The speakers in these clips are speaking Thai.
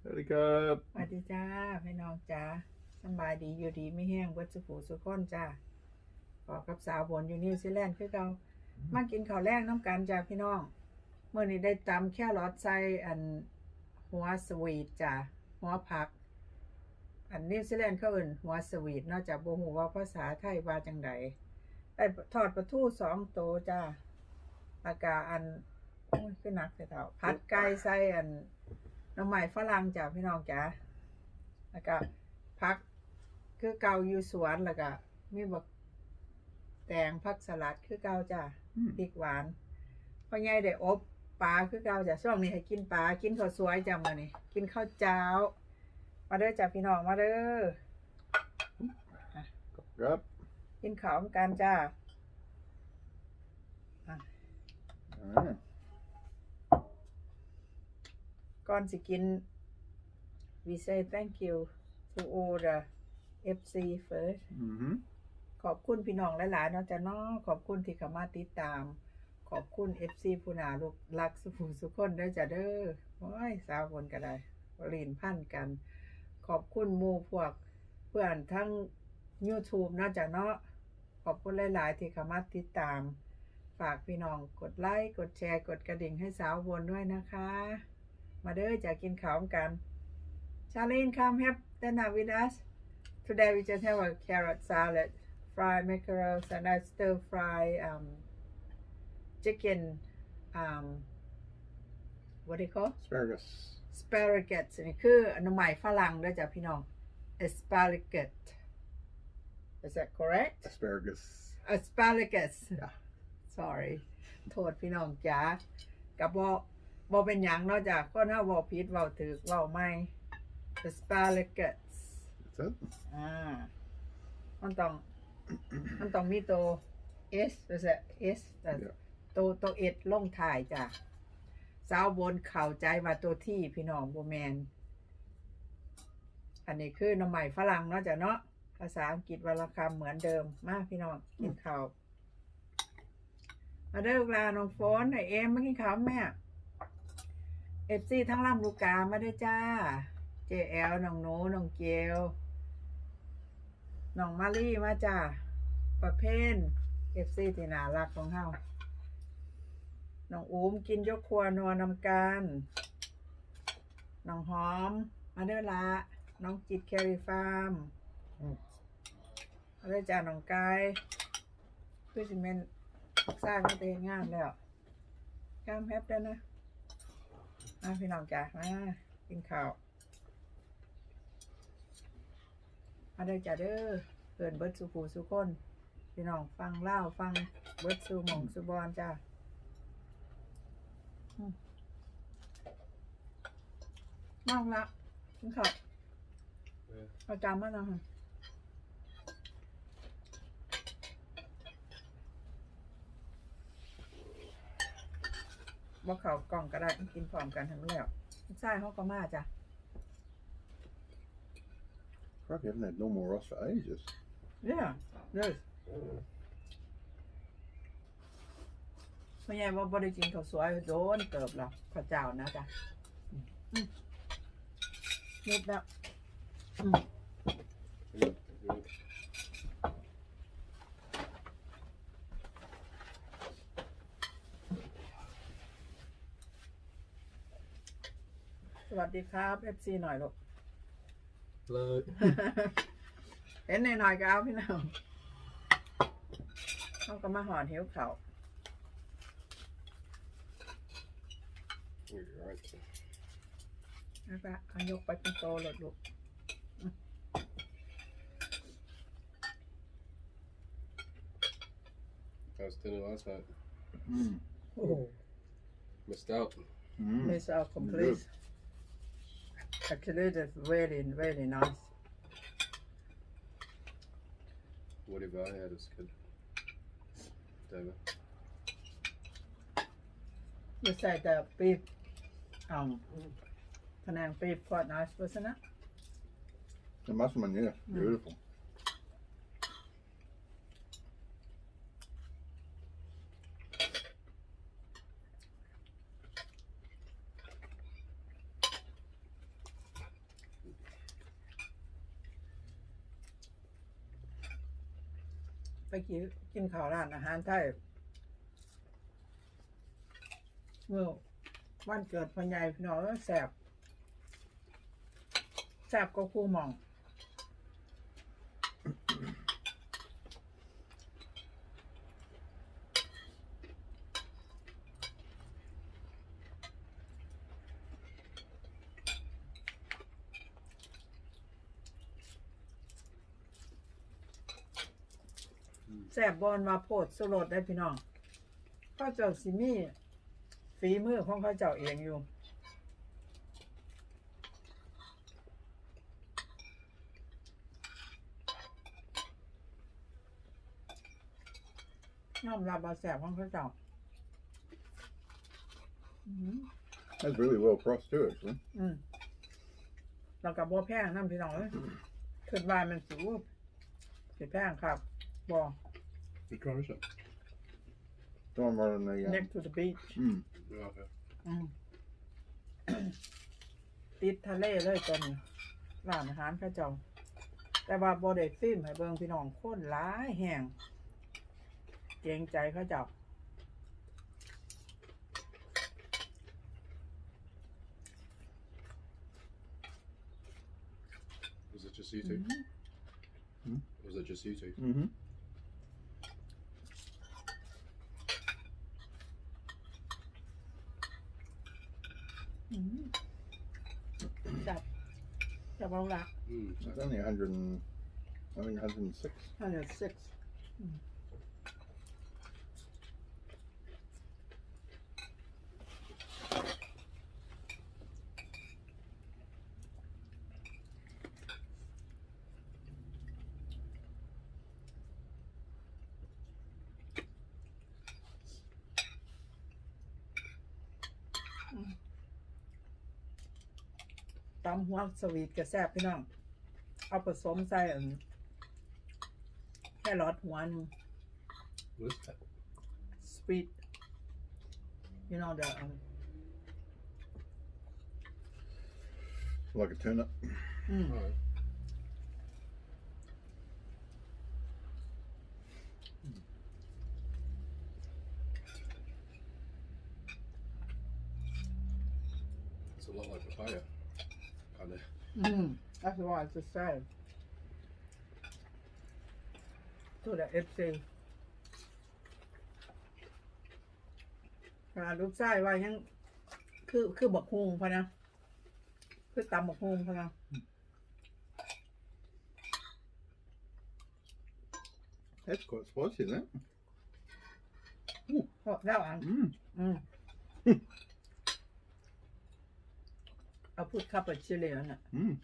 สวัสดีครับสวัสดีจ้าพี่น้องจ้าสบายดีอยู่ดีไม่แห้งเบิดสุผูสุคนจ้า ขอกับสาวบนอยู่นิวซีแลนด์คือเรามากินข้าวแรกน้ำกันจ้าพี่น้องเมื่อนี้ได้ตำแค่รอดใส่อันหัวสวีทจ้าหัวผัก อันนิวซีแลนด์เขาเอื่นหัวสวีทนอกจากโบหูว่าภาษาไทยว่าจังใดได้ทอดปลาทูสองโตจ้าอากาอันโอ้ยคือหนักแต่เท่าผัดไก่ใส่อันน้ำใหม่ฝรั่งจ้ะพี่น้องจ้ะแล้วก็พักคือเกาอยู่สวนแล้วก็มีบัก แตงผักสลัดคือเกาจ้ะพริกหวานพ่อใหญ่ได้อบปลาคือเกาจ้ะช่วงนี้ให้กินปลากินข้าวสวยจ้ะมื้อนี้กินข้าวเจ้า มาเด้อจ้ะพี่น้องมาเด้อครับกินข้าวกันจ้าอ่าก่อนสิกิน we say thank you to all the FC first อือหือ ขอบคุณพี่น้องหลายๆเนาะจ้ะเนาะขอบคุณที่เข้ามาติดตาม ขอบคุณ FC ผู้นาลูกรักสุภูสุคนเด้อจ้ะเด้อโอ้ยสาวคนก็ได้ลีนพันกัน ขอบคุณมูพวกเพื่อนทั้ง YouTube นาะจ้ะเนาะขอบคุณหลาย ๆ ที่เข้ามาติดตาม ฝากพี่น้องกดไลค์กดแชร์กดกระดิ่งให้สาววนด้วยนะคะ มาเด้อจะกินข้าวกัน Charlene come have dinner with us Today we just have a carrot salad, fried macarons, and I stir fry um, chicken. Um, what do you call? asparagus Asparagus อันนี้คืออนใหม่ฝรั่งด้วยจ้ะพี่น้อง asparagus is that correct asparagus asparagus Yeah. sorry โทษพี่น้องจ๋ากับบ่บ่เป็นหยังเนอกจากก็น่าบ่ผิดเว้าถูกเว้าไม่ asparagus that's it อ่ามันต้อง มันต้องมีตัว S ตัวเส S แต่ Yeah. ตัวตัว S ลงถ่ายจ้ะสาวบนเข้าใจว่าตัวที่พี่น้องโบแมน อันนี้คือน้ำใหม่ฝรั่งเนาะจ้ะเนาะภาษาอังกฤษวรรณคำเหมือนเดิมมาพี่น้องกินข้าวมาเด้อลูกหลานน้องโฟนไอเอ็มมากินข้าวแม่เอฟซีทั้งลำลูกกามาเด้อจ้า เจแอลน้องโนน้องเกล น้องมารีมาจ้าประเพณเอฟซีที่น่ารักของเฮาน้องอูมกินยกครัวนัวนำการน้องหอม มาเด้อละ น้องจิตแครีฟาร์มมาเด้อจ้าน้องกายคือสิเมนสร้างมาเตงานแล้วกล้ามแฮปได้อนะมาพี่น้องจ้ามากินข้าว มาเด้อจ้าเด้อเกินเบิดสุขูสุคนพี่น้องฟังเล่าวฟังเบิดสุหมองสุบอนจ้าอืมมากละกินข้าวเอาจานมาหน่อยว่าเขาวกล่องก็ได้กินพร้อมกันทั้งแล้วใช่เขาก็มาจ้ะ probably haven't had no more off for ages Yeah, yes. ไม่ใช่ว่าบริจินเขาวสวยโดนเติบหรอกพระเจ้านะจ๊ะอืมอืมนิดแล้วอืมสวัสดีครับเอฟซีหน่อยลูก เลยเห็นหน่อยๆก็เอาพี่น้องเขาก็มาหอนหิวเขาว right. นะปะเอายกไปเป็นโตเลยลูก I was dinner last night. อืมโอ้โห Missed out. อืม It's all complete actually that's very very nice What have beef I had as a kid. David. จะใส่แต่ปีบอ่าพนังปีบ quite nice wasn't it The musselman, yeah, Mm. beautiful. ไปกินกินข้าวร้านอาหารไทยเมื่อวันเกิดพ่อใหญ่พี่น้องเอ้ยแสบแสบก็คู่มอง แสบบอลมาโพดสลดได้พี่น้องเขาเจ้าสิมีฝีมือของเขาเจ้าเองอยู่ยอมรับบาแสบของเขาเจ้า อืม That's really well priced too, actually. อืมแล้วกับบัวแพงน้ำพี่น้องเลยขึ้นวายมันสูงสิแพงครับบอ Which one is it? The one right on the. Um, next to the beach mm, Oh, okay. อืม ติดทะเลเลยตอนนี้ร้านอาหารเข้าเจ้า แต่ว่าบอได้ฟิล์มให้เบิ่งพี่น้องคนหลายแห่งเกรงใจเข้าเจ้า Was it just you 2 Hmm? Was it just you two? mm-hmm. อืมจับ จับเอาละ Mm, It's only 100 and, I think 106. ห้าเดือด six ตำหัวสวีทกระแซบพี่น้อง เอาผสมใส่อันแค่รอดหัวหนึง What is that? sweet you know the um, Like a turnip. อืม Oh, it's a lot like papaya. Kind of. อืม that's what I just said to the FC ขนาดลูกชายว่ายังคือคือบักฮุงพะนะ คือตำบักฮุงพะนะ That's quite spicy, isn't it? พอแล้วอัน Mm. อืมเอาพูดข้าว ผัดชิลลี่อันน่ะ Mm.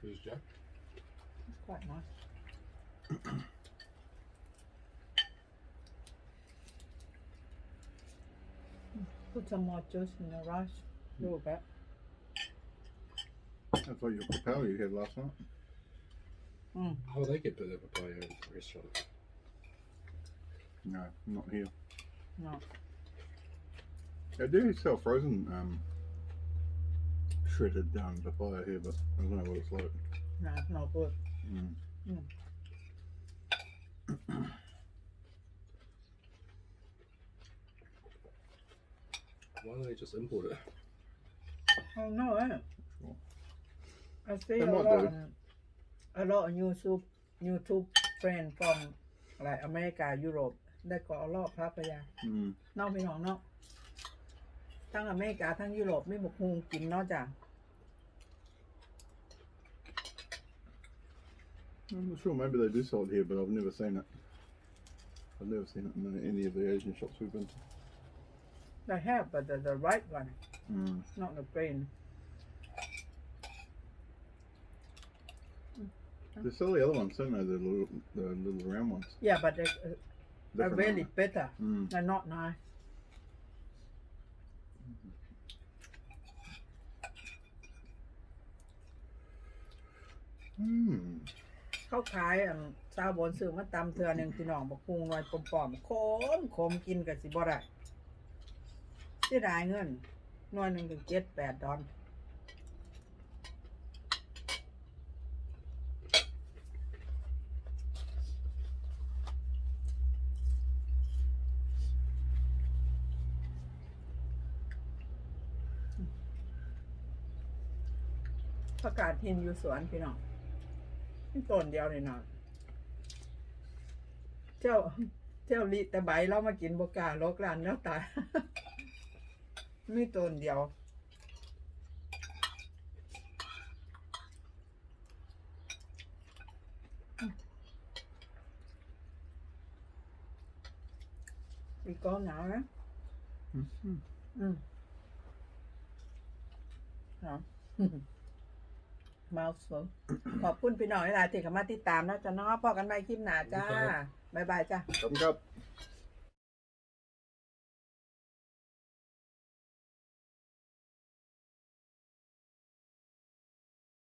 Who's Jack? It's quite nice. Put some more juice in the rice, a little bit. That's like your papaya you had last night. Mm. Oh, they get the papaya in the restaurant. No, not here. No. They do sell frozen um, shredded um, fire here, but I don't know what it's like. No, it's not good. Mm. Why don't they just import it? Oh no, eh? Sure. I see They a lot, do. on, a lot of YouTube YouTube friend from like America, Europe. They got a lot of papaya. Mm. นอกพี่น้องเนาะทั้งอเมริกาทั้งยุโรปไม่บุกฮุงกินเนอกจาก I'm not sure. Maybe they do sell it here, but I've never seen it. I've never seen it in any of the Asian shops we've been to. they have but the, the right one Mm. not the green There's still the other ones, isn't there? The little, the little round ones. yeah but they uh, are Different, very aren't better they? Mm. they're not nice Mm. เขาขายอันซาบนซื้อมาตำเทือหนึ่งพี่น้องบอกพุงหน่อยปอมๆโคมโคมกินกับสิบ่ได้เสียดายเงินหน่วยหนึ่งถึงเจ็ดแปดดอลประกาศ หินอยู่สวนพี่น้องนี่ต้นเดียวเลยนะเจ้า เจ้าลิแต่ใบเรามากินบกล้าโลกลานแล้วตายมีต้นเดียวอีกก้อนหนาวนะ Mhm. อืมหนาว มาสวขอบคุณพี่น้องหลายๆที่เข้ามาติดตามนะจ๊ะเนาะพอกันใหม่คลิปหน้าจ้า บ๊ายบายจ้า Up and up.